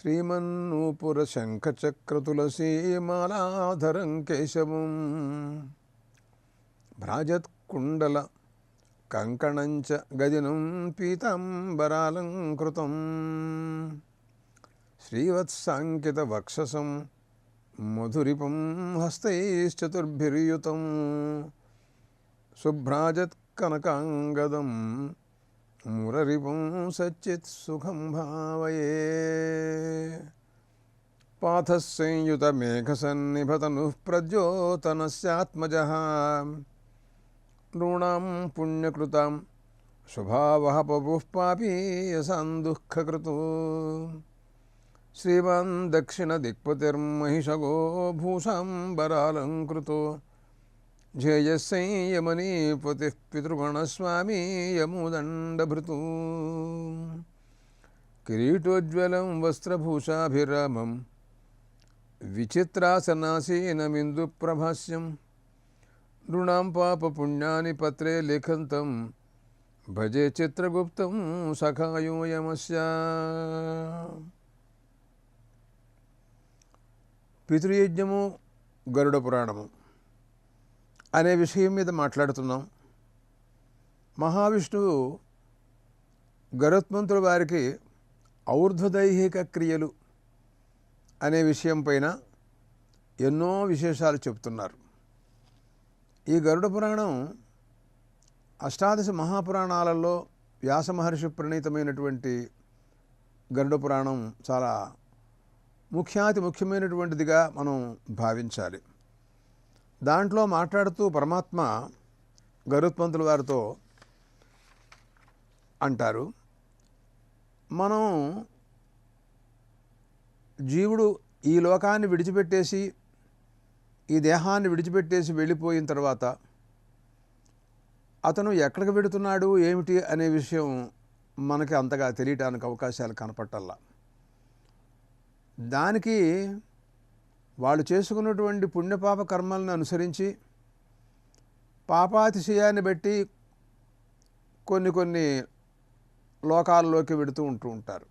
శ్రీమన్నూపుర శంఖచక్రతులసీమాలాధరం కేశవం. భ్రాజత్కుండల కంకణంచ గదినం పీతాంబరాలంకృతం. శ్రీవత్సాంకితవక్షసం మధురిపం హస్తైశ్చతుర్భిర్యుతం. సుభ్రాజత్కనకాంగదం मुररिपुं सच्चित्सुखं भावये। पाथः संयुतमेघसन्निभतनुः प्रद्योतनस्यात्मजः नॄणां पुण्यकृतां शुभावः पपुः पापी यसान्दुःखकृतो श्रीमान् दक्षिणदिक्पतिर्महिषगो भूषां बरालङ्कृतो దక్షిణదిక్పతిర్మహిషగో భూషాంబరాలంకృతో ధ్యేయస్సంయమనీపతిः పితృగణస్వామీ యముదండభృతూ. కిరీటోజ్వలం వస్త్రభూషాభిరామం విచిత్రాసనాసీనమిందుప్రభాస్యం నృణాం పాపపుణ్యాని పత్రే లిఖంతం. భజే చిత్రగుప్తం సఖాయోయమస్య. పితృయజ్ఞము గరుడ పురాణము. అనే విషయం మీద మాట్లాడుతున్నాం. మహావిష్ణువు గరుత్మంతుల వారికి ఔర్ధ్వదైహిక క్రియలు అనే విషయం పైన ఎన్నో విశేషాలు చెప్తున్నారు. ఈ గరుడ పురాణం అష్టాదశ మహాపురాణాలలో వ్యాస మహర్షి ప్రణీతమైనటువంటి గరుడ పురాణం చాలా ముఖ్యాతి ముఖ్యమైనటువంటిదిగా మనం భావించాలి. దాంట్లో మాట్లాడుతూ పరమాత్మ గరుత్మంతుల వారితో అంటారు. మనం జీవుడు ఈ లోకాన్ని విడిచిపెట్టేసి ఈ దేహాన్ని విడిచిపెట్టేసి వెళ్ళిపోయిన తర్వాత అతను ఎక్కడికి వెడుతున్నాడు ఏమిటి అనే విషయం మనకి అంతగా తెలియటానికి అవకాశాలు కనపట్టల్లా. దానికి వాళ్ళు చేసుకున్నటువంటి పుణ్యపాప కర్మలను అనుసరించి పాపాతిశయాన్ని బట్టి కొన్ని కొన్ని లోకాల్లోకి వెడుతూ ఉంటూ ఉంటారు.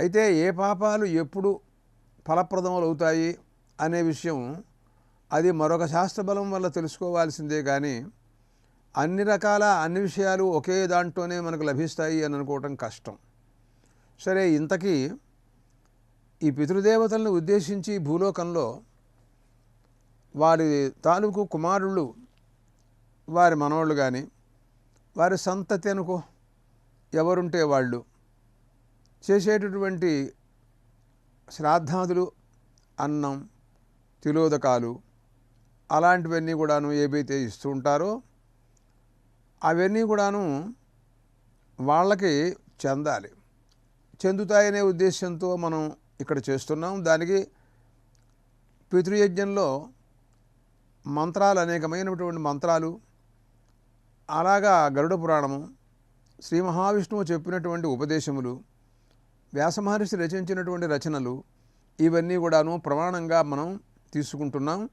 అయితే ఏ పాపాలు ఎప్పుడు ఫలప్రదములు అవుతాయి అనే విషయం అది మరొక శాస్త్రబలం వల్ల తెలుసుకోవాల్సిందే కానీ అన్ని రకాల అన్ని విషయాలు ఒకే దాంట్లోనే మనకు లభిస్తాయి అని అనుకోవటం కష్టం. సరే ఇంతకీ ఈ పితృదేవతలను ఉద్దేశించి భూలోకంలో వారి తాలూకు కుమారులు వారి మనవాళ్ళు కానీ వారి సంతతి అనుకో ఎవరుంటే వాళ్ళు చేసేటటువంటి శ్రాద్ధాదులు అన్నం తిలోదకాలు అలాంటివన్నీ కూడాను ఏవైతే ఇస్తూ ఉంటారో అవన్నీ కూడాను వాళ్ళకి చెందాలి. చెందుతాయనే ఉద్దేశంతో మనం ఇక్కడ చేస్తున్నాం. దానికి పితృయజ్ఞంలో మంత్రాలు అనేకమైనటువంటి మంత్రాలు అలాగా గరుడ పురాణము శ్రీ మహావిష్ణువు చెప్పినటువంటి ఉపదేశములు వ్యాసమహర్షి రచించినటువంటి రచనలు ఇవన్నీ కూడాను ప్రమాణంగా మనం తీసుకుంటున్నాం.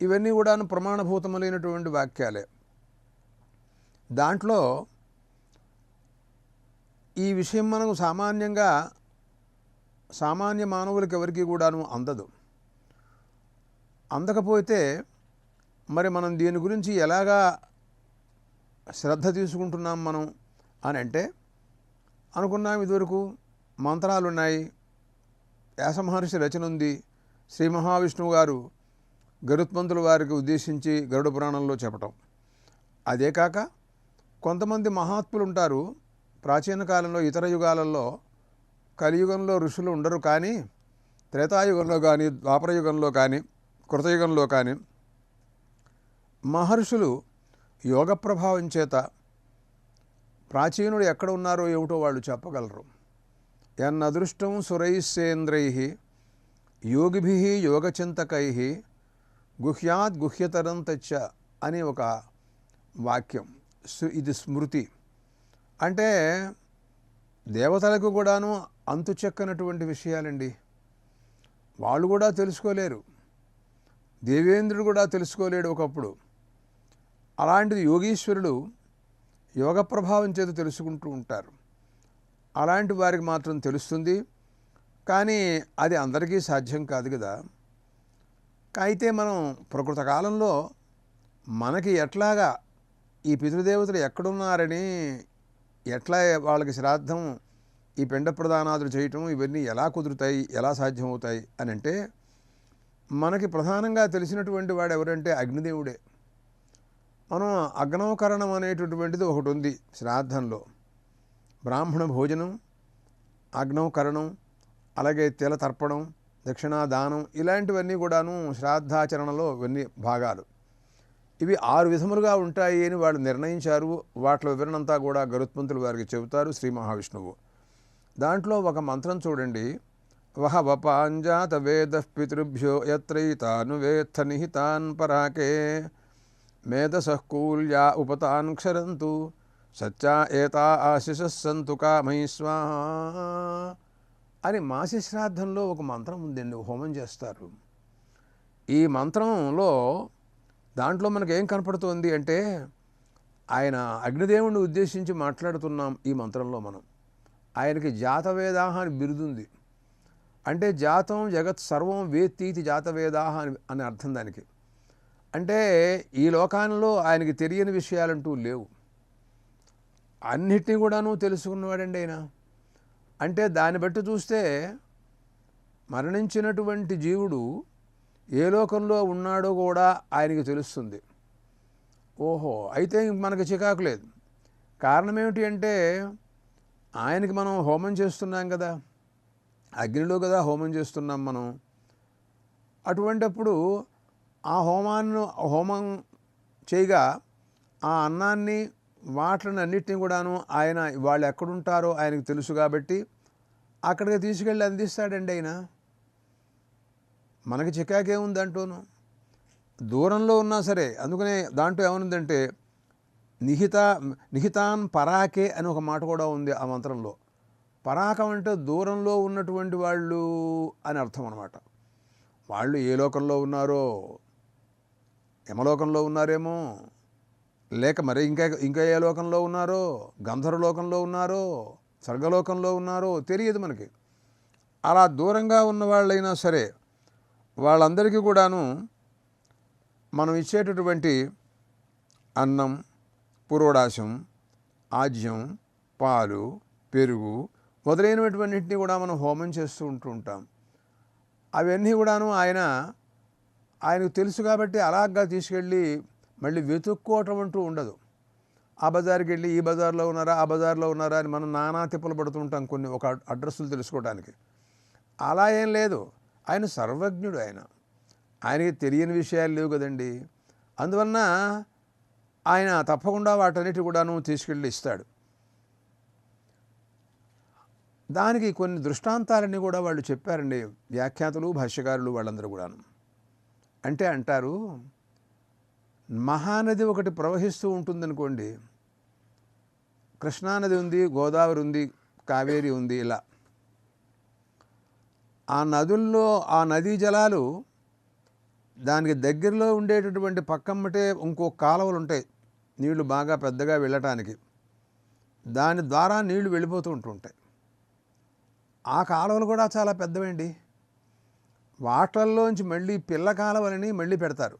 ఇవన్నీ కూడాను ప్రమాణభూతములైనటువంటి వాక్యాలే. దాంట్లో ఈ విషయం మనకు సామాన్యంగా సామాన్య మానవులకి ఎవరికి కూడాను అందదు. అందకపోతే మరి మనం దీని గురించి ఎలాగా శ్రద్ధ తీసుకుంటున్నాం మనం అని అంటే అనుకున్నాం ఇదివరకు మంత్రాలు ఉన్నాయి వ్యాసమహర్షి రచన ఉంది. శ్రీ మహావిష్ణువు గారు గరుత్మంతుల వారికి ఉద్దేశించి గరుడ పురాణంలో చెప్పటం. అదే కాక కొంతమంది మహాత్ములు ఉంటారు ప్రాచీన కాలంలో ఇతర యుగాలలో కలియుగంలో ఋషులు ఉండరు కానీ త్రేతాయుగంలో కానీ ద్వాపరయుగంలో కానీ కృతయుగంలో కానీ మహర్షులు యోగ ప్రభావం చేత ప్రాచీనుడు ఎక్కడ ఉన్నారో ఏమిటో వాళ్ళు చెప్పగలరు. ఎన్నదృష్టం సురైస్సేంద్రై యోగిభి యోగచింతకై గుహ్యాత్ గుహ్యతరం తెచ్చ అని ఒక వాక్యం. ఇది స్మృతి. అంటే దేవతలకు కూడాను అంతు చెక్కనటువంటి విషయాలండి. వాళ్ళు కూడా తెలుసుకోలేరు. దేవేంద్రుడు కూడా తెలుసుకోలేడు ఒకప్పుడు. అలాంటిది యోగీశ్వరుడు యోగ ప్రభావం చేత తెలుసుకుంటూ ఉంటారు. అలాంటి వారికి మాత్రం తెలుస్తుంది. కానీ అది అందరికీ సాధ్యం కాదు కదా. అయితే మనం ప్రకృత కాలంలో మనకి ఎట్లాగా ఈ పితృదేవతలు ఎక్కడున్నారని ఎట్లా వాళ్ళకి శ్రాద్ధం ఈ పిండ ప్రదానాదులు చేయటం ఇవన్నీ ఎలా కుదురుతాయి ఎలా సాధ్యమవుతాయి అని అంటే మనకి ప్రధానంగా తెలిసినటువంటి వాడు ఎవరంటే అగ్నిదేవుడే. మనం అగ్నవకరణం అనేటటువంటిది ఒకటి ఉంది శ్రాద్ధంలో. బ్రాహ్మణ భోజనం అగ్నవకరణం అలాగే తెల తర్పణం దక్షిణాదానం ఇలాంటివన్నీ కూడాను శ్రాద్ధాచరణలో ఇవన్నీ భాగాలు. ఇవి ఆరు విధములుగా ఉంటాయి అని వాళ్ళు నిర్ణయించారు. వాటిలో వివరణంతా కూడా గరుత్మంతులు వారికి చెబుతారు శ్రీ మహావిష్ణువు. దాంట్లో ఒక మంత్రం చూడండి. వహ వపాంజాత వేద పితృభ్యో యత్రైతాను వేత్త నిహితాన్ పరాకే మేధసఃకూల్యా ఉపతాన్ క్షరంతు సత్యా ఏతా ఆశిషస్సంతు కామై స్వాహా అని మాసి శ్రాద్ధంలో ఒక మంత్రం ఉందండి హోమం చేస్తారు. ఈ మంత్రంలో దాంట్లో మనకు ఏం కనపడుతోంది అంటే ఆయన అగ్నిదేవుణ్ణి ఉద్దేశించి మాట్లాడుతున్నాం ఈ మంత్రంలో మనం. ఆయనకి జాతవేదాహ అని బిరుదుంది. అంటే జాతం జగత్ సర్వం వేత్తీతి జాతవేదాహ అని అని అర్థం దానికి. అంటే ఈ లోకాలలో ఆయనకి తెలియని విషయాలంటూ లేవు. అన్నిటినీ కూడాను తెలుసుకున్నవాడండి ఆయన. అంటే దాన్ని బట్టి చూస్తే మరణించినటువంటి జీవుడు ఏ లోకంలో ఉన్నాడో కూడా ఆయనకి తెలుస్తుంది. ఓహో అయితే మనకి మనకు చికాకు లేదు. కారణం ఏమిటి అంటే ఆయనకి మనం హోమం చేస్తున్నాం కదా. అగ్నిలో కదా హోమం చేస్తున్నాం మనం. అటువంటప్పుడు ఆ హోమాన్ని హోమం చేయగా ఆ అన్నాన్ని వాటిని అన్నిటినీ కూడాను ఆయన వాళ్ళు ఎక్కడుంటారో ఆయనకు తెలుసు కాబట్టి అక్కడికి తీసుకెళ్ళి అందిస్తాడండి ఆయన. మనకి చికాకేముంది అంటూను దూరంలో ఉన్నా సరే అందుకనే దాంట్లో ఏమనుందంటే నిహిత నిహితాన్ పరాకే అని ఒక మాట కూడా ఉంది ఆ మంత్రంలో. పరాకం అంటే దూరంలో ఉన్నటువంటి వాళ్ళు అని అర్థం అనమాట వాళ్ళు ఏ లోకంలో ఉన్నారో యమలోకంలో ఉన్నారేమో లేక మరి ఇంకా ఇంకా ఏ లోకంలో ఉన్నారో గంధర్వలోకంలో ఉన్నారో స్వర్గలోకంలో ఉన్నారో తెలియదు మనకి. అలా దూరంగా ఉన్న వాళ్ళైనా సరే వాళ్ళందరికీ కూడాను మనం ఇచ్చేటటువంటి అన్నం పురోడాశం ఆజ్యం పాలు పెరుగు మొదలైనటువంటిని కూడా మనం హోమం చేస్తూ ఉంటూ ఉంటాం. అవన్నీ కూడాను ఆయన ఆయనకు తెలుసు కాబట్టి అలాగా తీసుకెళ్ళి మళ్ళీ వెతుక్కోవటం అంటూ ఉండదు. ఆ బజార్కి వెళ్ళి ఈ బజార్లో ఉన్నారా ఆ బజార్లో ఉన్నారా అని మనం నానా తిప్పలు పడుతుంటాం కొన్ని ఒక అడ్రస్లు తెలుసుకోవడానికి అలా ఏం లేదు. ఆయన సర్వజ్ఞుడు ఆయన. ఆయనకి తెలియని విషయాలు లేవు కదండి. అందువలన ఆయన తప్పకుండా వాటన్నిటి కూడాను తీసుకెళ్ళి ఇస్తాడు. దానికి కొన్ని దృష్టాంతాలన్నీ కూడా వాళ్ళు చెప్పారండి. వ్యాఖ్యాతలు భాష్యకారులు వాళ్ళందరూ కూడాను. అంటే అంటారు మహానది ఒకటి ప్రవహిస్తూ ఉంటుందనుకోండి. కృష్ణానది ఉంది గోదావరి ఉంది కావేరి ఉంది ఇలా. ఆ నదుల్లో ఆ నదీ జలాలు దానికి దగ్గరలో ఉండేటటువంటి పక్కమ్మటే ఇంకో కాలువలు ఉంటాయి నీళ్ళు బాగా పెద్దగా వెళ్ళటానికి. దాని ద్వారా నీళ్ళు వెళ్ళిపోతూ ఉంటుంటాయి. ఆ కాలువలు కూడా చాలా పెద్దవండి వాటల్లోంచి మళ్ళీ పిల్ల కాలువలని మళ్ళీ పెడతారు.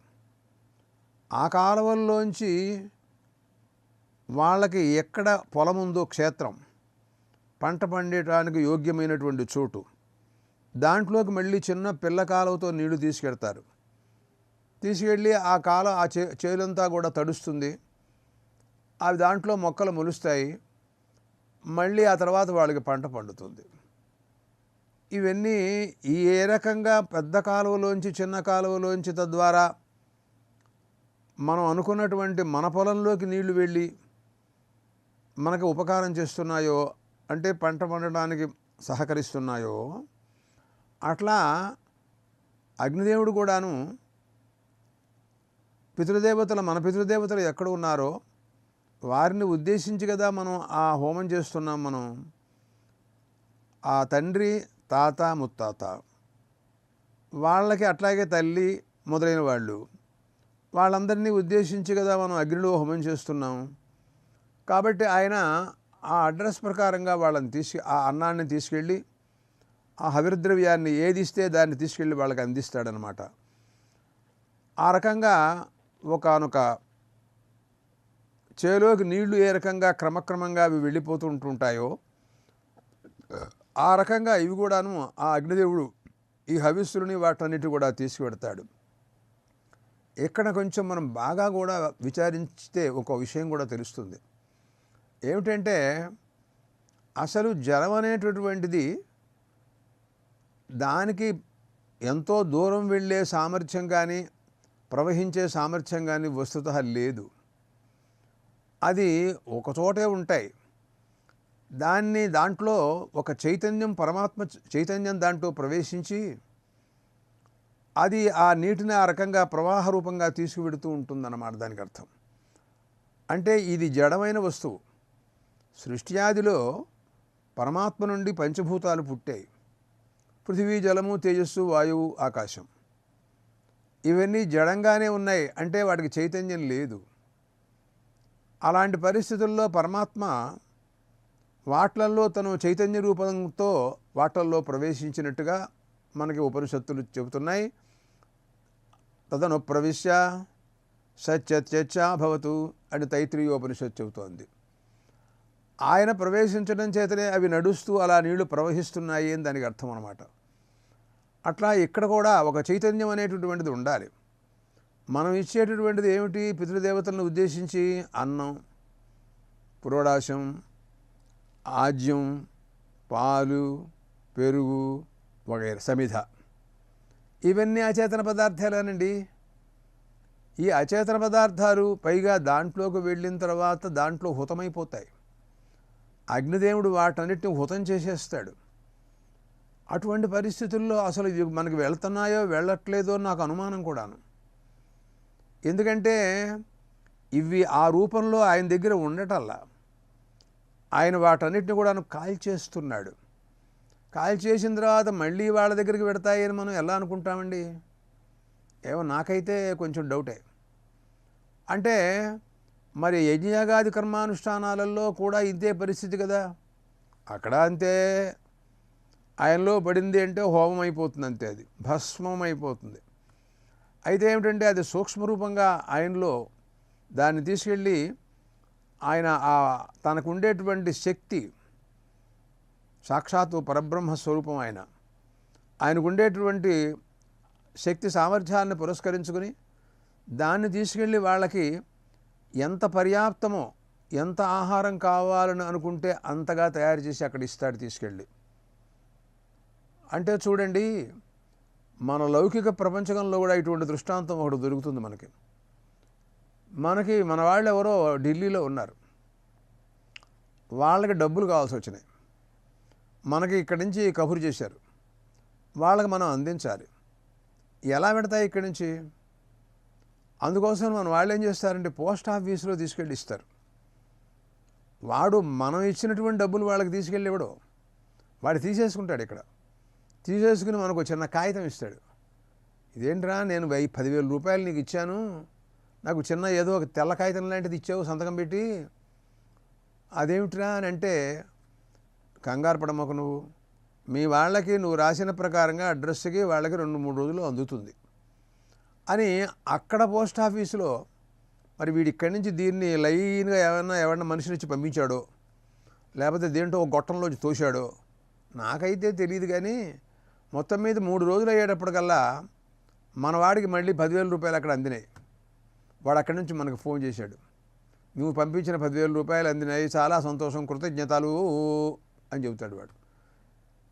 ఆ కాలువల్లోంచి వాళ్ళకి ఎక్కడ పొలం ఉందో క్షేత్రం పంట పండటానికి యోగ్యమైనటువంటి చోటు. దాంట్లోకి మళ్ళీ చిన్న పిల్ల కాలువతో నీళ్ళు తీసుకెడతారు. తీసుకెళ్ళి ఆ కాలం ఆ చే చేలంతా కూడా తడుస్తుంది. అవి దాంట్లో మొక్కలు మొలుస్తాయి. మళ్ళీ ఆ తర్వాత వాళ్ళకి పంట పండుతుంది. ఇవన్నీ ఈ ఏ రకంగా పెద్ద కాలువలోంచి చిన్న కాలువలోంచి తద్వారా మనం అనుకున్నటువంటి మన పొలంలోకి నీళ్ళు వెళ్ళి మనకు ఉపకారం చేస్తున్నాయో అంటే పంట పండడానికి సహకరిస్తున్నాయో అట్లా అగ్నిదేవుడు కూడాను పితృదేవతలు మన పితృదేవతలు ఎక్కడ ఉన్నారో వారిని ఉద్దేశించి కదా మనం ఆ హోమం చేస్తున్నాం మనం. ఆ తండ్రి తాత ముత్తాత. వాళ్ళకి అట్లాగే తల్లి మొదలైన వాళ్ళు. వాళ్ళందరినీ ఉద్దేశించి కదా మనం అగ్నిలో హోమం చేస్తున్నాం. కాబట్టి ఆయన ఆ అడ్రస్ ప్రకారంగా వాళ్ళని తీసుకు ఆ అన్నాన్ని తీసుకెళ్ళి ఆ హవిర్ద్రవ్యాన్ని ఏది ఇస్తే దాన్ని తీసుకెళ్ళి వాళ్ళకి అందిస్తాడనమాట. ఆ రకంగా ఒకనొక చేలోకి నీళ్ళు ఏ రకంగా క్రమక్రమంగా అవి వెళ్ళిపోతూ ఉంటుంటాయో ఆ రకంగా ఇవి కూడాను ఆ అగ్నిదేవుడు ఈ హవిస్సులని వాటన్నిటి కూడా తీసుకువెడతాడు ఇక్కడ కొంచెం మనం బాగా కూడా విచారించితే ఒక విషయం కూడా తెలుస్తుంది. ఏమిటంటే అసలు జలం అనేటటువంటిది దానికి ఎంతో దూరం వెళ్ళే సామర్థ్యం కానీ ప్రవహించే సామర్థ్యం కానీ వస్తుత లేదు. అది ఒకచోటే ఉంటాయి. దాన్ని దాంట్లో ఒక చైతన్యం పరమాత్మ చైతన్యం దాంట్లో ప్రవేశించి అది ఆ నీటిని ఆ రకంగా ప్రవాహ రూపంగా తీసుకువెడుతూ ఉంటుందన్నమాట దానికి అర్థం. అంటే ఇది జడమైన వస్తువు. సృష్ట్యాదిలో పరమాత్మ నుండి పంచభూతాలు పుట్టాయి. పృథివీ జలము తేజస్సు వాయువు ఆకాశం. ఇవన్నీ జడంగానే ఉన్నాయి అంటే వాటికి చైతన్యం లేదు. అలాంటి పరిస్థితుల్లో పరమాత్మ వాట్లల్లో తను చైతన్య రూపంతో వాట్లల్లో ప్రవేశించినట్టుగా మనకి ఉపనిషత్తులు చెబుతున్నాయి. తదను ప్రవిశ్య సత్యత్యచ్చాభవతు అని తైత్రీయోపనిషత్తు చెబుతోంది. ఆయన ప్రవేశించడం చేతనే అవి నడుస్తూ అలా నీళ్ళు ప్రవహిస్తున్నాయి అని దానికి అర్థం అనమాట అట్లా ఇక్కడ కూడా ఒక చైతన్యం అనేటటువంటిది ఉండాలి. మనం ఇచ్చేటటువంటిది ఏమిటి? పితృదేవతలను ఉద్దేశించి అన్నం పురోడాశం ఆజ్యం పాలు పెరుగు వగైరా సమిధ. ఇవన్నీ అచేతన పదార్థాలేనండి. ఈ అచేతన పదార్థాలు పైగా దాంట్లోకి వెళ్ళిన తర్వాత దాంట్లో హుతమైపోతాయి. అగ్నిదేవుడు వాటన్నిటిని హుతం చేసేస్తాడు. అటువంటి పరిస్థితుల్లో అసలు ఇవి మనకి వెళ్తున్నాయో వెళ్ళట్లేదో నాకు అనుమానం కూడాను. ఎందుకంటే ఇవి ఆ రూపంలో ఆయన దగ్గర ఉండటల్లా ఆయన వాటన్నిటిని కూడా కాల్చేస్తున్నాడు. కాల్చేసిన తర్వాత మళ్ళీ వాళ్ళ దగ్గరికి పెడతాయని మనం ఎలా అనుకుంటామండి? ఏమో నాకైతే కొంచెం డౌటే. అంటే మరి యజ్ఞయాగాది కర్మానుష్ఠానాలలో కూడా ఇంతే పరిస్థితి కదా? అక్కడ అంతే ఆయనలో పడింది అంటే హోమం అయిపోతుంది అంతే అది. భస్మం అయిపోతుంది అయితే ఏమిటంటే అది సూక్ష్మరూపంగా ఆయనలో దాన్ని తీసుకెళ్ళి ఆయన ఆ తనకు ఉండేటువంటి శక్తి సాక్షాత్తు పరబ్రహ్మ స్వరూపం ఆయన. ఆయనకు ఉండేటువంటి శక్తి సామర్థ్యాన్ని పురస్కరించుకుని దాన్ని తీసుకెళ్ళి వాళ్ళకి ఎంత పర్యాప్తమో ఎంత ఆహారం కావాలని అనుకుంటే అంతగా తయారు చేసి అక్కడ ఇస్తాడు తీసుకెళ్ళి. అంటే చూడండి మన లౌకిక ప్రపంచంలో కూడా ఇటువంటి దృష్టాంతం ఒకటి దొరుకుతుంది మనకి. మనకి మన వాళ్ళు ఎవరో ఢిల్లీలో ఉన్నారు. వాళ్ళకి డబ్బులు కావాల్సి వచ్చినాయి. మనకి ఇక్కడి నుంచి కబురు చేశారు. వాళ్ళకి మనం అందించాలి. ఎలా పెడతాయి ఇక్కడి నుంచి? అందుకోసం మన వాళ్ళు ఏం చేస్తారంటే పోస్ట్ ఆఫీస్లో తీసుకెళ్ళి ఇస్తారు. వాడు మనం ఇచ్చినటువంటి డబ్బులు వాళ్ళకి తీసుకెళ్ళి ఇవ్వడు వాడు తీసేసుకుంటాడు ఇక్కడ. తీసేసుకుని మనకు చిన్న కాగితం ఇస్తాడు. ఇదేంట్రా నేను వెయ్యి పదివేల రూపాయలు నీకు ఇచ్చాను నాకు చిన్న ఏదో ఒక తెల్ల కాగితం లాంటిది ఇచ్చావు సంతకం పెట్టి. అదేమిట్రా అని అంటే కంగారు పడమకు నువ్వు. మీ వాళ్ళకి నువ్వు రాసిన ప్రకారంగా అడ్రస్కి వాళ్ళకి రెండు మూడు రోజులు అందుతుంది అని అక్కడ పోస్ట్ ఆఫీసులో మరి వీడి ఇక్కడి నుంచి దీన్ని లైన్గా ఏమన్నా ఎవరన్నా మనిషినిచ్చి పంపించాడో లేకపోతే దేంటో ఒక గొట్టంలోంచి తోశాడో నాకైతే తెలియదు కానీ మొత్తం మీద మూడు రోజులు అయ్యేటప్పటికల్లా మన వాడికి మళ్ళీ పదివేల రూపాయలు అక్కడ అందినాయి. వాడు అక్కడి నుంచి మనకు ఫోన్ చేశాడు. నువ్వు పంపించిన పదివేల రూపాయలు అందినాయి చాలా సంతోషం కృతజ్ఞతలు అని చెబుతాడు వాడు.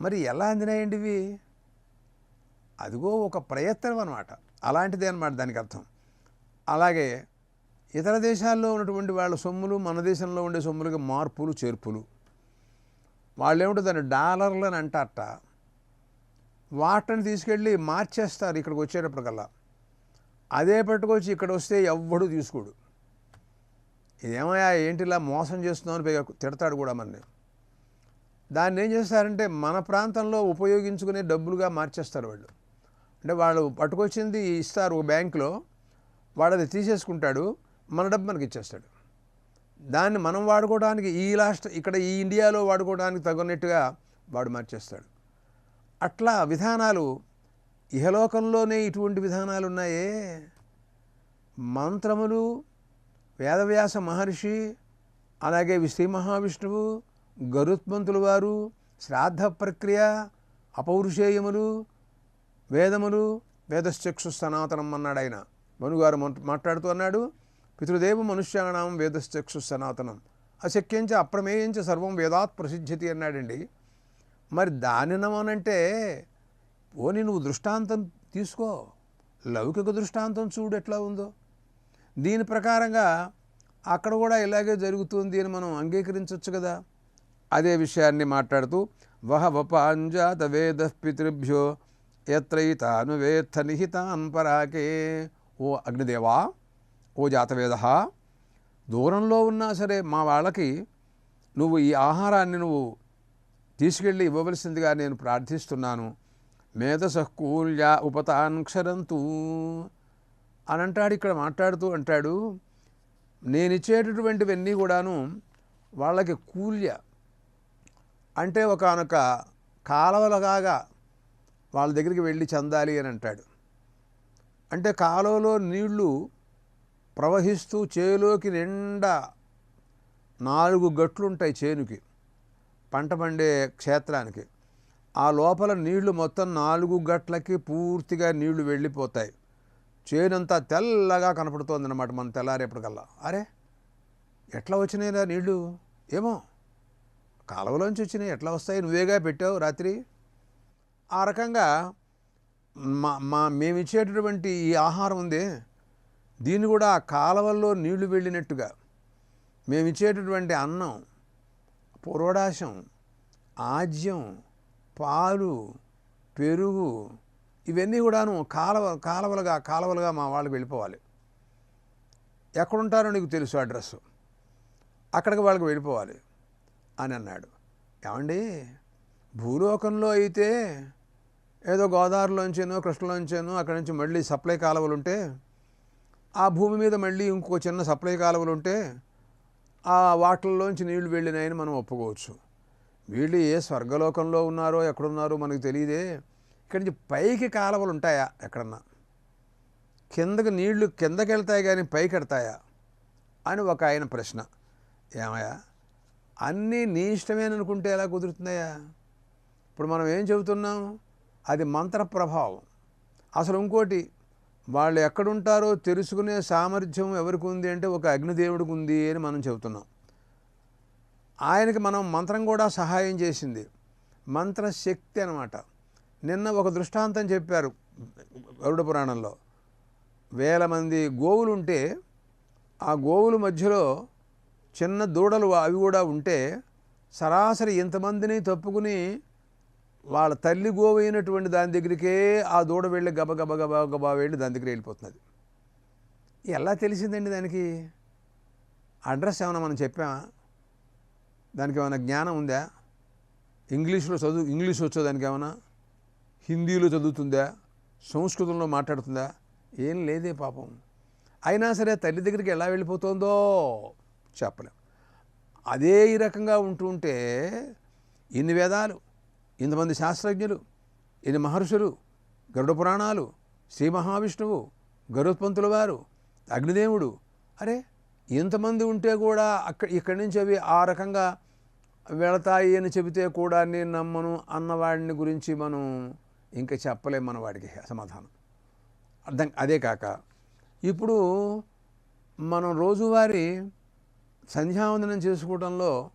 మరి ఎలా అందినాయండి ఇవి? అదిగో ఒక ప్రయత్నం అనమాట అలాంటిదే అనమాట దానికి అర్థం. అలాగే ఇతర దేశాల్లో ఉన్నటువంటి వాళ్ళ సొమ్ములు మన దేశంలో ఉండే సొమ్ములకి మార్పులు చేర్పులు. వాళ్ళు ఏమిటో దాన్ని డాలర్లు అని అంటారట. వాటర్ని తీసుకెళ్ళి మార్చేస్తారు ఇక్కడికి వచ్చేటప్పటికల్లా. అదే పట్టుకొచ్చి ఇక్కడ వస్తే ఎవ్వడు తీసుకోడు. ఇదేమయ్యా ఏంటిలా మోసం చేస్తున్నావు అని పైగా తిడతాడు కూడా మనని. దాన్ని ఏం చేస్తారంటే మన ప్రాంతంలో ఉపయోగించుకునే డబ్బులుగా మార్చేస్తారు వాళ్ళు. అంటే వాళ్ళు పట్టుకొచ్చింది ఇస్తారు ఒక బ్యాంకులో వాడు అది తీసేసుకుంటాడు మన డబ్బు మనకి ఇచ్చేస్తాడు. దాన్ని మనం వాడుకోవడానికి ఈ లాస్ట్ ఇక్కడ ఈ ఇండియాలో వాడుకోవడానికి తగినట్టుగా వాడు మార్చేస్తాడు. అట్లా విధానాలు ఇహలోకంలోనే ఇటువంటి విధానాలు ఉన్నాయే మంత్రములు వేదవ్యాస మహర్షి అలాగే శ్రీ మహావిష్ణువు గరుత్మంతుల వారు శ్రాద్ధ ప్రక్రియ అపౌరుషేయములు వేదములు వేదశ్చక్షు సనాతనం అన్నాడు ఆయన మనుగారు మాట్లాడుతూ అన్నాడు పితృదేవ మనుష్యాణం వేదశ్చక్షు సనాతనం. అశక్యంచ అప్రమేయంచ సర్వం వేదాత్ ప్రసిద్ధ్యతి అన్నాడండి. మరి దానినమనంటే పోని నువ్వు దృష్టాంతం తీసుకో. లౌకిక దృష్టాంతం చూడు ఎట్లా ఉందో. దీని ప్రకారంగా అక్కడ కూడా ఇలాగే జరుగుతుంది అని మనం అంగీకరించవచ్చు కదా. అదే విషయాన్ని మాట్లాడుతూ వహ వపాంజాత వేద పితృభ్యో ఎత్రైతాను వేత్త నిహితాన్ పరాకే. ఓ అగ్నిదేవా ఓ జాతవేద దూరంలో ఉన్నా సరే మా వాళ్ళకి నువ్వు ఈ ఆహారాన్ని నువ్వు తీసుకెళ్ళి ఇవ్వవలసిందిగా నేను ప్రార్థిస్తున్నాను. మేధసహకూల్యా ఉపతాన్క్షరంతు అని అంటాడు ఇక్కడ మాట్లాడుతూ అంటాడు నేను ఇచ్చేటటువంటివన్నీ కూడాను వాళ్ళకి కూల్య అంటే ఒకనొక కాలవలగాగా వాళ్ళ దగ్గరికి వెళ్ళి చెందాలి అని అంటాడు. అంటే కాలువలో నీళ్ళు ప్రవహిస్తూ చేలోకి నిండా నాలుగు గట్లుంటాయి చేనుకి. పంట పండే క్షేత్రానికి. ఆ లోపల నీళ్ళు మొత్తం నాలుగు గట్లకి పూర్తిగా నీళ్ళు వెళ్ళిపోతాయి. చేనంతా తెల్లగా కనపడుతోంది అనమాట మనం తెల్లారేపటికల్లా. అరే ఎట్లా వచ్చినాయిరా నీళ్ళు? ఏమో కాలువలోంచి వచ్చినాయి. ఎట్లా వస్తాయి? నువ్వేగా పెట్టావు రాత్రి? ఆ రకంగా మా మా మేము ఇచ్చేటటువంటి ఈ ఆహారం ఉంది. దీన్ని కూడా ఆ కాలువల్లో నీళ్ళు వెళ్ళినట్టుగా. మేము ఇచ్చేటటువంటి అన్నం పురోడాశం ఆజ్యం పాలు పెరుగు ఇవన్నీ కూడాను కాలవ కాలవలుగా కాలవలుగా మా వాళ్ళకి వెళ్ళిపోవాలి. ఎక్కడుంటారో నీకు తెలుసు అడ్రస్ అక్కడికి వాళ్ళకి వెళ్ళిపోవాలి అని అన్నాడు. ఏమండి? భూలోకంలో అయితే ఏదో గోదావరిలోంచేనో కృష్ణలోంచేనో అక్కడి నుంచి మళ్ళీ సప్లై కాలువలు ఉంటే ఆ భూమి మీద మళ్ళీ ఇంకో చిన్న సప్లై కాలువలు ఉంటే ఆ వాటిల్లోంచి నీళ్ళు వెళ్ళినాయని మనం ఒప్పుకోవచ్చు. వీళ్ళు ఏ స్వర్గలోకంలో ఉన్నారో ఎక్కడున్నారో మనకు తెలియదే. ఇక్కడి నుంచి పైకి కాలువలు ఉంటాయా ఎక్కడన్నా? కిందకి నీళ్ళు కిందకి వెళ్తాయి కానీ పైకి ఎడతాయా అని ఒక ఆయన ప్రశ్న. ఏమయ్యా అన్నీ నీ ఇష్టమేననుకుంటే ఎలా కుదురుతున్నాయా ఇప్పుడు మనం ఏం చెబుతున్నాం? అది మంత్ర ప్రభావం. అసలు ఇంకోటి వాళ్ళు ఎక్కడుంటారో తెలుసుకునే సామర్థ్యం ఎవరికి ఉంది అంటే ఒక అగ్నిదేవుడికి ఉంది అని మనం చెబుతున్నాం. ఆయనకి మనం మంత్రం కూడా సహాయం చేసింది. మంత్రశక్తి అనమాట నిన్న ఒక దృష్టాంతం చెప్పారు గరుడ పురాణంలో. వేల మంది గోవులు ఉంటే ఆ గోవుల మధ్యలో చిన్న దూడలు అవి కూడా ఉంటే సరాసరి ఇంతమందిని తప్పుకుని వాళ్ళ తల్లి గోవైనటువంటి దాని దగ్గరికే ఆ దూడ వెళ్ళి గబ గబ గబ గబా వెళ్ళి దాని దగ్గర వెళ్ళిపోతున్నది. ఎలా తెలిసిందండి దానికి? అడ్రస్ ఏమైనా మనం చెప్పామా? దానికి ఏమైనా జ్ఞానం ఉందా? ఇంగ్లీష్లో చదువు ఇంగ్లీష్ వచ్చో దానికి ఏమైనా హిందీలో చదువుతుందా? సంస్కృతంలో మాట్లాడుతుందా? ఏం లేదే పాపం. అయినా సరే తల్లి దగ్గరికి ఎలా వెళ్ళిపోతుందో చెప్పలేం. అదే ఈ రకంగా ఉంటూ ఉంటే ఇన్ని వేదాలు ఇంతమంది శాస్త్రజ్ఞులు ఇన్ని మహర్షులు గరుడ పురాణాలు శ్రీ మహావిష్ణువు గరుత్పంతుల వారు అగ్నిదేవుడు. అరే ఇంతమంది ఉంటే కూడా అక్కడ ఇక్కడి నుంచి అవి ఆ రకంగా వెళతాయి అని చెబితే కూడా నేను నమ్మను అన్నవాడిని గురించి మనం ఇంకా చెప్పలేం మన వాడికి సమాధానం. అర్థం అదే కాక ఇప్పుడు మనం రోజువారీ సంధ్యావందనం చేసుకోవడంలో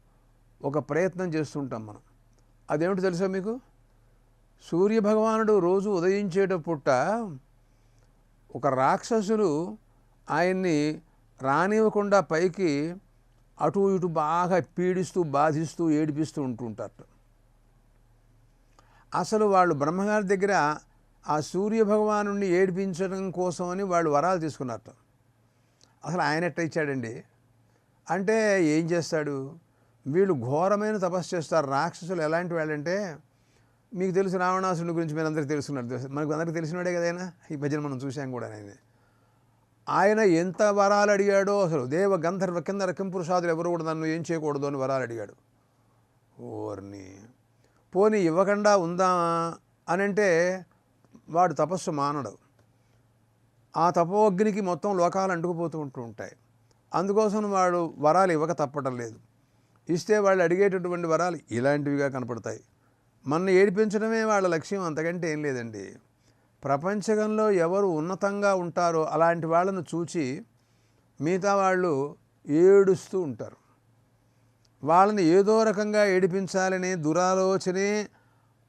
ఒక ప్రయత్నం చేస్తుంటాం మనం. అదేమిటో తెలుసా మీకు? సూర్య భగవానుడు రోజు ఉదయించేటప్పుట ఒక రాక్షసులు ఆయన్ని రానివ్వకుండా పైకి అటు ఇటు బాగా పీడిస్తూ బాధిస్తూ ఏడిపిస్తూ ఉంటుంటారు అసలు వాళ్ళు బ్రహ్మగారి దగ్గర ఆ సూర్యభగవాను ఏడిపించడం కోసమని వాళ్ళు వరాలు తీసుకున్నట్టు అసలు ఆయన ఎట్ట ఇచ్చాడండి? అంటే ఏం చేస్తాడు? వీళ్ళు ఘోరమైన తపస్సు చేస్తారు. రాక్షసులు ఎలాంటి వాళ్ళంటే మీకు తెలుసు రావణాసుని గురించి మీరు అందరికీ తెలుసుకున్నారు మనకు అందరికీ తెలిసినాడే కదా ఈ భజన మనం చూసాం కూడా ఆయన ఆయన ఎంత వరాలు అడిగాడో అసలు దేవ గంధర్వ కింద రకింపురుషాదులు ఎవరు కూడా నన్ను ఏం చేయకూడదు అని వరాలు అడిగాడు. ఓర్ని. పోనీ ఇవ్వకుండా ఉందామా అని అంటే వాడు తపస్సు మానడు. ఆ తపోగ్నికి మొత్తం లోకాలు అంటుకుపోతూ ఉంటూ ఉంటాయి. అందుకోసం వాడు వరాలు ఇవ్వక తప్పటం లేదు. ఇస్తే వాళ్ళు అడిగేటటువంటి వరాలు ఇలాంటివిగా కనపడతాయి. మన ఏడిపించడమే వాళ్ళ లక్ష్యం అంతకంటే ఏం లేదండి. ప్రపంచకంలో ఎవరు ఉన్నతంగా ఉంటారో అలాంటి వాళ్ళను చూచి మిగతా వాళ్ళు ఏడుస్తూ ఉంటారు. వాళ్ళని ఏదో రకంగా ఏడిపించాలనే దురాలోచనే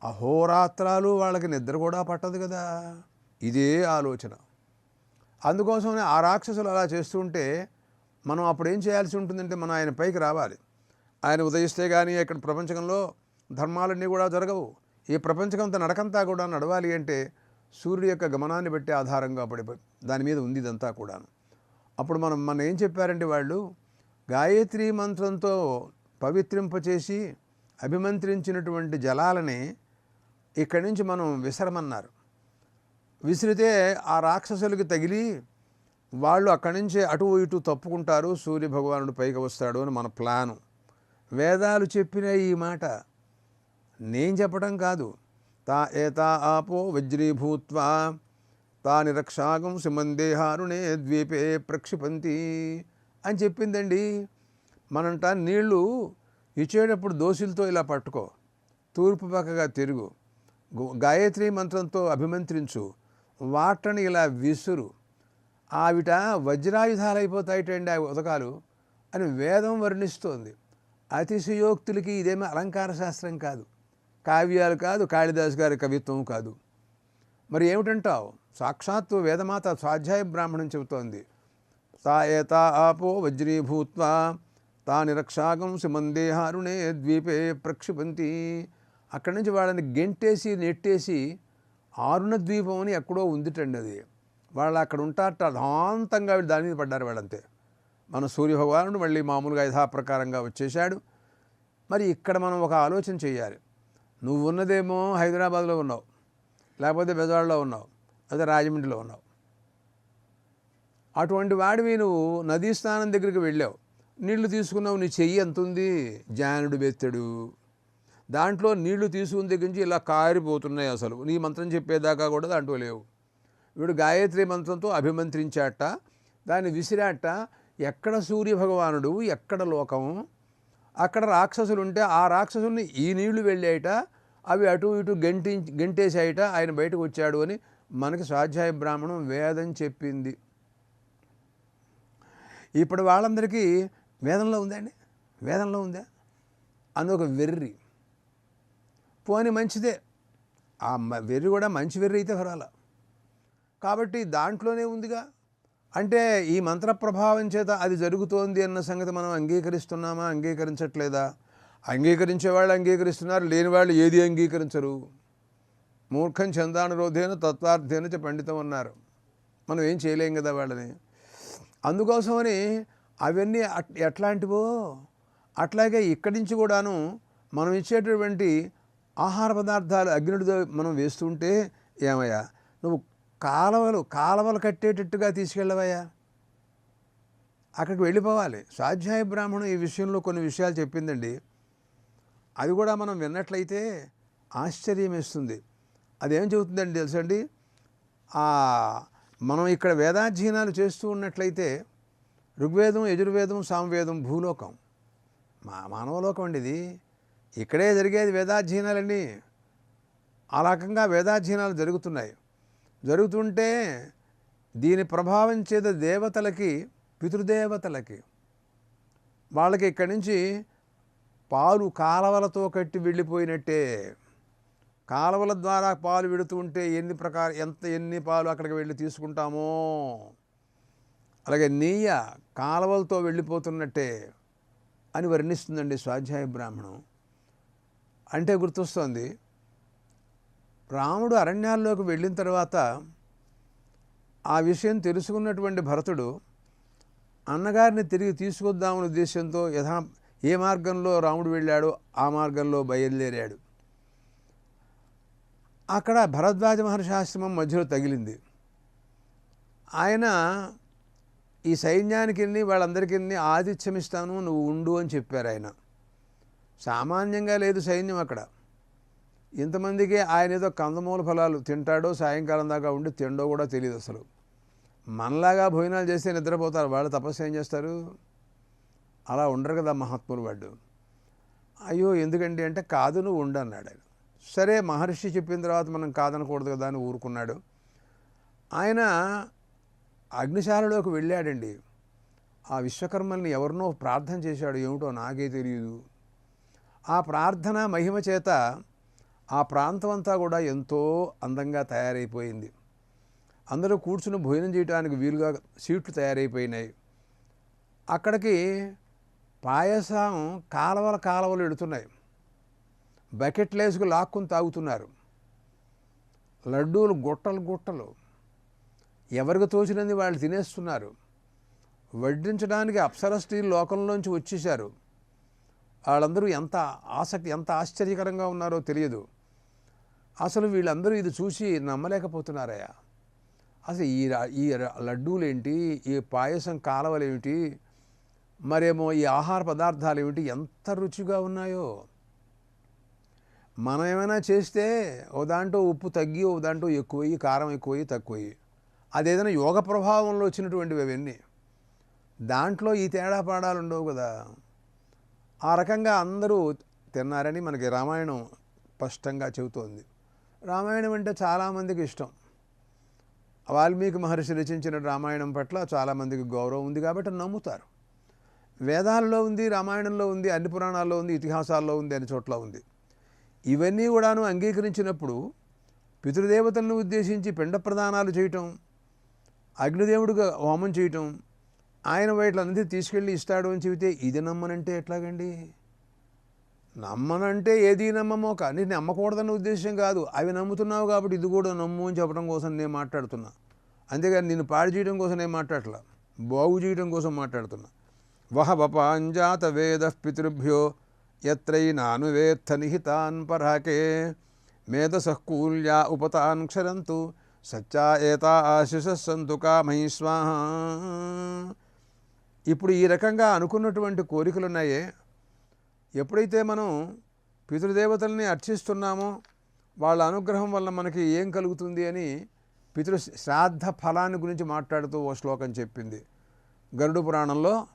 అహోరాత్రాలు వాళ్ళకి నిద్ర కూడా పట్టదు కదా. ఇదే ఆలోచన. అందుకోసమే ఆ రాక్షసులు అలా చేస్తుంటే మనం అప్పుడు ఏం చేయాల్సి ఉంటుందంటే మనం ఆయన పైకి రావాలి. ఆయన ఉదయిస్తే కానీ ఇక్కడ ప్రపంచంలో ధర్మాలన్నీ కూడా జరగవు. ఈ ప్రపంచకంత నడకంతా కూడా నడవాలి అంటే సూర్యుడి యొక్క గమనాన్ని బట్టి ఆధారంగా పడి దాని మీద ఉంది ఇదంతా కూడాను. అప్పుడు మనం మన ఏం చెప్పారంటే వాళ్ళు గాయత్రి మంత్రంతో పవిత్రింపచేసి అభిమంత్రించినటువంటి జలాలని ఇక్కడి నుంచి మనం విసరమన్నారు. విసిరితే ఆ రాక్షసులకి తగిలి వాళ్ళు అక్కడి నుంచి అటు ఇటు తప్పుకుంటారు సూర్య భగవానుడు పైకి వస్తాడు అని మన ప్లాను. వేదాలు చెప్పిన ఈ మాట నేను చెప్పడం కాదు. తా ఏతా ఆపో వజ్రీభూత్వా తా నిరక్షాగం సుమందేహారుణే ద్వీపే ప్రక్షిపంతి అని చెప్పిందండి. మనంట నీళ్ళు ఇచ్చేటప్పుడు దోశలతో ఇలా పట్టుకో తూర్పు పక్కగా తిరుగు గాయత్రి మంత్రంతో అభిమంత్రించు వాటని ఇలా విసురు. ఆవిట వజ్రాయుధాలైపోతాయిటండి ఆ ఉదకాలు అని వేదం వర్ణిస్తోంది. అతిశయోక్తులకి ఇదేమీ అలంకార శాస్త్రం కాదు. కావ్యాలు కాదు కాళిదాస్ గారి కవిత్వం కాదు. మరి ఏమిటంటావు? సాక్షాత్తు వేదమాత స్వాధ్యాయ బ్రాహ్మణం చెబుతోంది. తా ఏతా ఆపో వజ్రీభూత్వా తా నిరక్షాగం సుమందేహారుణే ద్వీపే ప్రక్షిపంతి. అక్కడి నుంచి వాళ్ళని గెంటేసి నెట్టేసి ఆరుణ ద్వీపం అని ఎక్కడో ఉందిటండి అది. వాళ్ళు అక్కడ ఉంటారట అధాంతంగా దాని మీద పడ్డారు వాళ్ళంతే. మన సూర్యభగవానుడు మళ్ళీ మామూలుగా యథాప్రకారంగా వచ్చేశాడు. మరి ఇక్కడ మనం ఒక ఆలోచన చేయాలి. నువ్వు ఉన్నదేమో హైదరాబాద్లో ఉన్నావు లేకపోతే బెజవాడలో ఉన్నావు అదే రాజమండ్రిలో ఉన్నావు. అటువంటి వాడివి నువ్వు నదీ స్నానం దగ్గరికి వెళ్ళావు. నీళ్ళు తీసుకున్నావు నీ చెయ్యి ఎంత ఉంది? జానుడు బెత్తడు. దాంట్లో నీళ్ళు తీసుకున్న దగ్గర నుంచి ఇలా కారిపోతున్నాయి అసలు. నీ మంత్రం చెప్పేదాకా కూడా దాంట్లో లేవు. వీడు గాయత్రి మంత్రంతో అభిమంత్రించాట దాన్ని విసిరాట ఎక్కడ సూర్య భగవానుడు ఎక్కడ లోకం అక్కడ రాక్షసులు ఉంటే ఆ రాక్షసుల్ని ఈ నీళ్ళు వెళ్ళాయట అవి అటు ఇటు గంటి గంటేసాయట ఆయన బయటకు వచ్చాడు అని మనకి స్వాధ్యాయ బ్రాహ్మణం వేదం చెప్పింది. ఇప్పుడు వాళ్ళందరికీ వేదంలో ఉందండి? వేదంలో ఉందా? అని ఒక వెర్రి. పోని మంచిదే. ఆ వెర్రి కూడా మంచి వెర్రి అయితే ఫరాల కాబట్టి దాంట్లోనే ఉందిగా. అంటే ఈ మంత్ర ప్రభావం చేత అది జరుగుతోంది అన్న సంగతి మనం అంగీకరిస్తున్నామా అంగీకరించట్లేదా? అంగీకరించే వాళ్ళు అంగీకరిస్తున్నారు లేని వాళ్ళు ఏది అంగీకరించరు? మూర్ఖం చందానురోధేన తత్వార్థేన చ పండితం అన్నారు. మనం ఏం చేయలేం కదా వాళ్ళని. అందుకోసమని అవన్నీ అట్- ఎట్లాంటివో అట్లాగే ఇక్కడి నుంచి కూడాను మనం ఇచ్చేటటువంటి ఆహార పదార్థాలు అగ్నిడితో మనం వేస్తుంటే ఏమయ్యా? నువ్వు కాలవలు కాలవలు కట్టేటట్టుగా తీసుకెళ్ళవయ్యా. అక్కడికి వెళ్ళిపోవాలి. స్వాధ్యాయ బ్రాహ్మణం ఈ విషయంలో కొన్ని విషయాలు చెప్పిందండి. అది కూడా మనం విన్నట్లయితే ఆశ్చర్యం వేస్తుంది అదేం చెబుతుందండి తెలుసండి? మనం ఇక్కడ వేదాధ్యయనాలు చేస్తూ ఉన్నట్లయితే ఋగ్వేదం యజుర్వేదం సామవేదం భూలోకం. మా మానవలోకం అండి ఇది. ఇక్కడే జరిగేది వేదాధ్యయనాలన్నీ ఆ రకంగా వేదాధ్యయనాలు జరుగుతున్నాయి. జరుగుతుంటే దీని ప్రభావం చేత దేవతలకి పితృదేవతలకి వాళ్ళకి ఇక్కడి నుంచి పాలు కాలవలతో కట్టి వెళ్ళిపోయినట్టే. కాలవల ద్వారా పాలు విడుతుంటే ఎన్ని ప్రకార ఎంత ఎన్ని పాలు అక్కడికి వెళ్ళి తీసుకుంటామో. అలాగే నెయ్య కాలవలతో వెళ్ళిపోతున్నట్టే అని వర్ణిస్తుందండి స్వాధ్యాయ బ్రాహ్మణం. అంటే గుర్తొస్తోంది రాముడు అరణ్యాల్లోకి వెళ్ళిన తర్వాత ఆ విషయం తెలుసుకున్నటువంటి భరతుడు అన్నగారిని తిరిగి తీసుకొద్దామనే ఉద్దేశంతో యథా ఏ మార్గంలో రాముడు వెళ్ళాడో ఆ మార్గంలో బయలుదేరాడు. అక్కడ భరద్వాజ మహర్షి ఆశ్రమం మధ్యలో తగిలింది. ఆయన ఈ సైన్యానికి వాళ్ళందరికీ ఆతిథ్యం ఇస్తాను నువ్వు ఉండు అని చెప్పారు ఆయన. సామాన్యంగా లేదు సైన్యం అక్కడ. ఇంతమందికి ఆయన ఏదో కందమూల ఫలాలు తింటాడో సాయంకాలం దాకా ఉండి తిండో కూడా తెలియదు అసలు. మనలాగా భోజనాలు చేస్తే నిద్రపోతారు. వాళ్ళు తపస్సు ఏం చేస్తారు? అలా ఉండరు కదా మహాత్ములు వాడు అయ్యో ఎందుకండి అంటే కాదు నువ్వు ఉండు అన్నాడు ఆయన. సరే మహర్షి చెప్పిన తర్వాత మనం కాదనకూడదు కదా అని ఊరుకున్నాడు. ఆయన అగ్నిశాలలోకి వెళ్ళాడండి. ఆ విశ్వకర్మల్ని ఎవరినో ప్రార్థన చేశాడు. ఏమిటో నాకే తెలియదు ఆ ప్రార్థన మహిమ చేత ఆ ప్రాంతం అంతా కూడా ఎంతో అందంగా తయారైపోయింది. అందరూ కూర్చుని భోజనం చేయడానికి వీలుగా సీట్లు తయారైపోయినాయి. అక్కడికి పాయసం కాలవల కాలవలు ఎడుతున్నాయి. బకెట్లేసుకు లాక్కుని తాగుతున్నారు. లడ్డూలు గుట్టలు గుట్టలు. ఎవరికి తోచినది వాళ్ళు తినేస్తున్నారు. వడ్డించడానికి అప్సర స్త్రీలు లోకంలోంచి వచ్చేశారు. వాళ్ళందరూ ఎంత ఆసక్తి ఎంత ఆశ్చర్యకరంగా ఉన్నారో తెలియదు. అసలు వీళ్ళందరూ ఇది చూసి నమ్మలేకపోతున్నారయ్యా. అసలు ఈ ఈ లడ్డూలు లడ్డూలేంటి ఈ పాయసం కాలవలేమిటి మరేమో ఈ ఆహార పదార్థాలు ఏమిటి ఎంత రుచిగా ఉన్నాయో. మనం ఏమైనా చేస్తే ఓ దాంట్లో ఉప్పు తగ్గి ఓ దాంట్లో ఎక్కువయ్యి కారం ఎక్కువయ్యి తక్కువయ్యి. అదేదైనా యోగ ప్రభావంలో వచ్చినటువంటివి అవన్నీ. దాంట్లో ఈ తేడా పాడాలు ఉండవు కదా. ఆ రకంగా అందరూ తిన్నారని మనకి రామాయణం స్పష్టంగా చెబుతోంది. రామాయణం అంటే చాలామందికి ఇష్టం. వాల్మీకి మహర్షి రచించిన రామాయణం పట్ల చాలామందికి గౌరవం ఉంది కాబట్టి నమ్ముతారు. వేదాల్లో ఉంది రామాయణంలో ఉంది అన్ని పురాణాల్లో ఉంది ఇతిహాసాల్లో ఉంది అన్ని చోట్ల ఉంది. ఇవన్నీ కూడాను అంగీకరించినప్పుడు పితృదేవతలను ఉద్దేశించి పిండ ప్రదానాలు చేయటం అగ్నిదేవుడిగా హోమం చేయటం ఆయన వీటిలన్నిటి తీసుకెళ్ళి ఇస్తాడు అని చెబితే ఇది నమ్మనంటే ఎట్లాగండి? నమ్మనంటే ఏది నమ్మమో కానీ నమ్మకూడదన్న ఉద్దేశం కాదు. అవి నమ్ముతున్నావు కాబట్టి ఇది కూడా నమ్ము అని చెప్పడం కోసం నేను మాట్లాడుతున్నా. అంతేగాని నేను పాడు చేయడం కోసం నేను మాట్లాడట్లా. బాగు చేయడం కోసం మాట్లాడుతున్నా. వహ వపాంజాత వేద పితృభ్యో ఎత్రై వేత్త నిహితాన్ పరాకే. మేధసఃకూల్యా ఉపతాన్ క్షరంతు సత్యా ఏతా ఆశిషస్సంతు కామై స్వాహ. ఇప్పుడు ఈ రకంగా అనుకున్నటువంటి కోరికలు ఉన్నాయే ఎప్పుడైతే మనం పితృదేవతల్ని అర్చిస్తున్నామో వాళ్ళ అనుగ్రహం వల్ల మనకి ఏం కలుగుతుంది అని పితృ శ్రాద్ధ ఫలాన్ని గురించి మాట్లాడుతూ ఓ శ్లోకం చెప్పింది. గరుడు పురాణంలో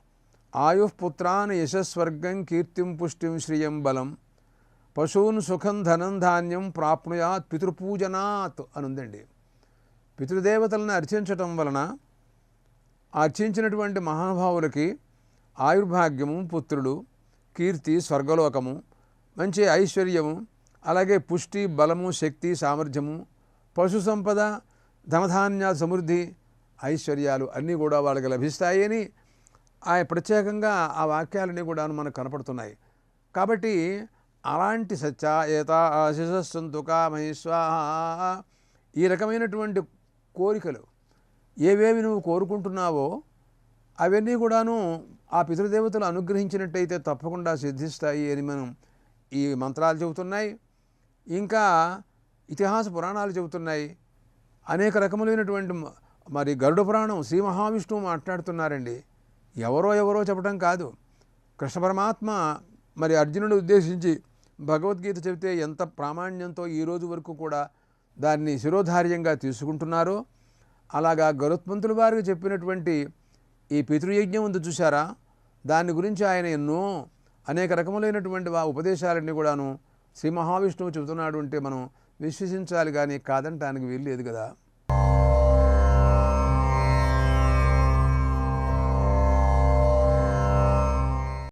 ఆయుఃపుత్రాన్ యశస్వర్గం కీర్తిం పుష్టిం శ్రియం బలం పశువును సుఖం ధనం ధాన్యం ప్రాప్నుయాత్ పితృపూజనాత్ అనుందండి. పితృదేవతలను అర్చించటం వలన అర్చించినటువంటి మహానుభావులకి ఆయుర్భాగ్యము పుత్రుడు కీర్తి స్వర్గలోకము మంచి ఐశ్వర్యము అలాగే పుష్టి బలము శక్తి సామర్థ్యము పశు సంపద ధనధాన్య సమృద్ధి ఐశ్వర్యాలు అన్నీ కూడా వాళ్ళకి లభిస్తాయి అని ఆ ప్రత్యేకంగా ఆ వాక్యాలన్నీ కూడా మనకు కనపడుతున్నాయి. కాబట్టి అలాంటి సత్య ఏత శిశస్సంతుక కామహేశ్వాహ ఈ రకమైనటువంటి కోరికలు ఏవేవి నువ్వు కోరుకుంటున్నావో అవన్నీ కూడాను ఆ పితృదేవతలు అనుగ్రహించినట్టయితే తప్పకుండా సిద్ధిస్తాయి అని మనం ఈ మంత్రాలు చెబుతున్నాయి. ఇంకా ఇతిహాస పురాణాలు చెబుతున్నాయి. అనేక రకములైనటువంటి మరి గరుడ పురాణం శ్రీ మహావిష్ణువు మాట్లాడుతున్నారండి. ఎవరో ఎవరో చెప్పడం కాదు. కృష్ణ పరమాత్మ మరి అర్జునుడు ఉద్దేశించి భగవద్గీత చెబితే ఎంత ప్రామాణ్యంతో ఈ రోజు వరకు కూడా దాన్ని శిరోధార్యంగా తీసుకుంటున్నారో అలాగా గరుత్మంతుల వారికి చెప్పినటువంటి ఈ పితృయజ్ఞం ఉంది చూసారా దాని గురించి ఆయన ఎన్నో అనేక రకములైనటువంటి ఆ ఉపదేశాలన్నీ కూడాను శ్రీ మహావిష్ణువు చెబుతున్నాడు అంటే మనం విశ్వసించాలి కానీ కాదంటానికి వీల్లేదు కదా.